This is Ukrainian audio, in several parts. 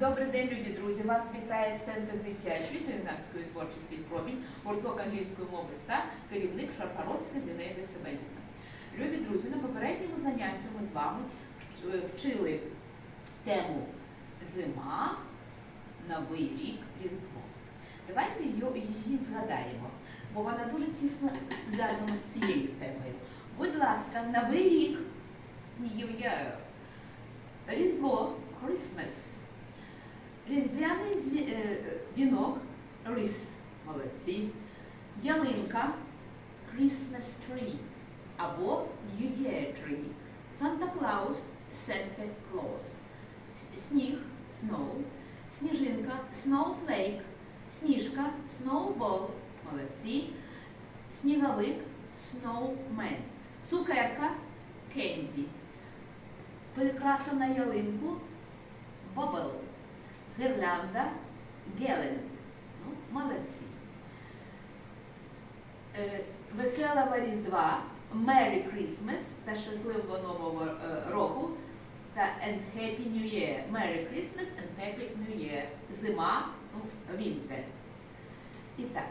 Добрий день, любі друзі! Вас вітає Центр дитячої та юнацької творчості «Промінь», гурток англійської мови ста, керівник Шарпародська Зінаїда Себеліна. Любі друзі, на попередньому занятті ми з вами вчили тему зима, новий рік, Різдво. Давайте її згадаємо, бо вона дуже тісно зв'язана з цією темою. Будь ласка, новий рік, New Year, Різдво, Christmas. Різдвяний зві- е, вінок, рис, Ялинка, Christmas tree або New Year tree. Санта Клаус, Santa Claus. Сніг, snow. Сніжинка, snowflake. Сніжка, snowball. Молодці. Сніговик, snowman. Цукерка, candy. Прикраса на ялинку, bubble. Гірлянда, гелент. Ну, молодці. Е, Веселого Різдва, Merry Christmas та щасливого Нового е, року та and Happy New Year. Merry Christmas and Happy New Year. Зима, ну, winter. І так.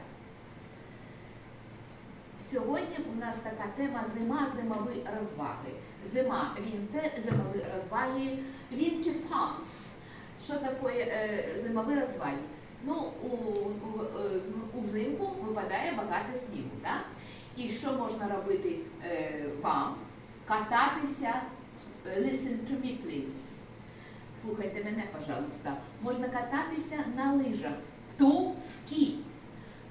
Сьогодні у нас така тема зима, зимові розваги. Зима, вінте, зимові розваги, winter funs. Що таке е, зимові розваги? Ну, у, у, е, у взимку випадає багато снігу, так? І що можна робити е, вам? Кататися, е, listen to me, please. Слухайте мене, пожалуйста. Можна кататися на лижах, to ski,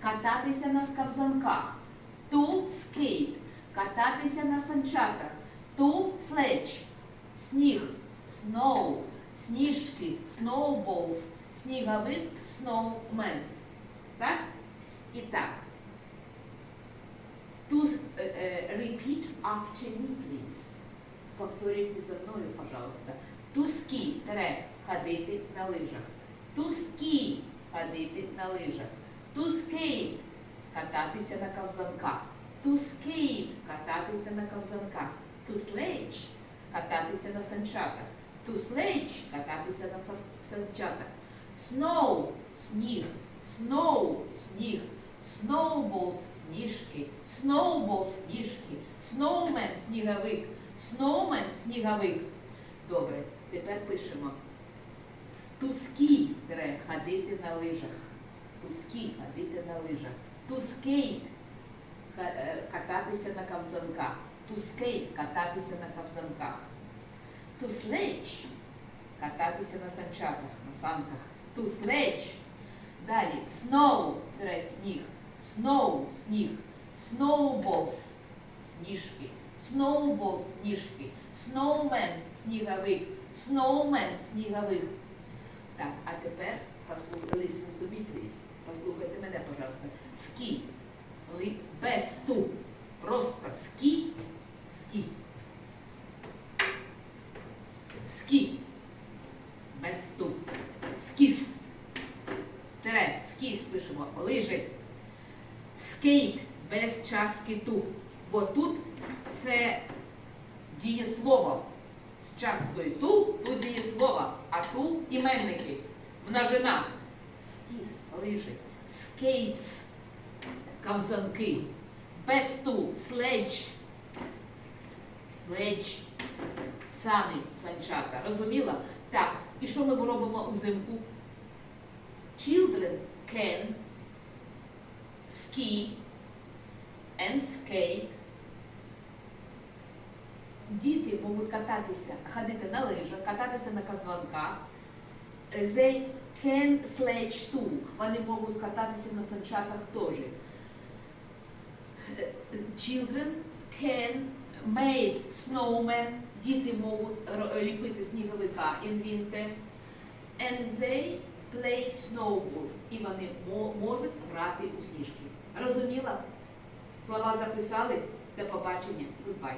кататися на скавзанках, to skate, кататися на санчатах, to sledge, сніг, snow, сніжки, snowballs, сніговик, snowman. Так? І так. To е, е, repeat after me, please. Повторюйте за мною, пожалуйста. To ski, тире, ходити на лижах. To ski, ходити на лижах. To skate, кататися на ковзанках. To skate, кататися на ковзанках. To sledge, кататися на санчатах. To sledge, кататися на санчатах. Snow, сніг. Snow, сніг. Snowballs, сніжки. Snowball, сніжки. Snowman, сніговик. Snowman, сніговик. Добре, тепер пишемо. Ski, тире, ходити на лижах. Ski, ходити на лижах. Ка- е, кататися на ковзанках. To skate, кататися на. To sledge, кататися на санчатах, на санках. To sledge. Далі snow, сніг. Snow, сніг. Snowballs, сніжки. Snowball, сніжки. Snowman, сніговик. Snowman, сніговик. Так, а тепер послухайте, listen to me, please. Послухайте мене, пожалуйста. Ли, без ту. Просто ски. Ски. Ски. Без ту. Скіс. Тире, скіс Лижи. Скейт без частки ту. Бо тут це дієслово. З часткою ту, тут дієслово, а ту іменники. Множина. Скіс, лижи. Скейтс. Ковзанки. Без ту. Следж. Следж. Сани, санчата. Розуміла? Так. І що ми робимо узимку? Children can ski and skate. Діти можуть кататися, ходити на лижах, кататися на казанках. They can sledge too. Вони можуть кататися на санчатах теж. Children can make snowman. Діти можуть ліпити сніговика in winter. And they play snowballs. І вони мо- можуть грати у сніжки. Розуміла? Слова записали? До побачення. Goodbye.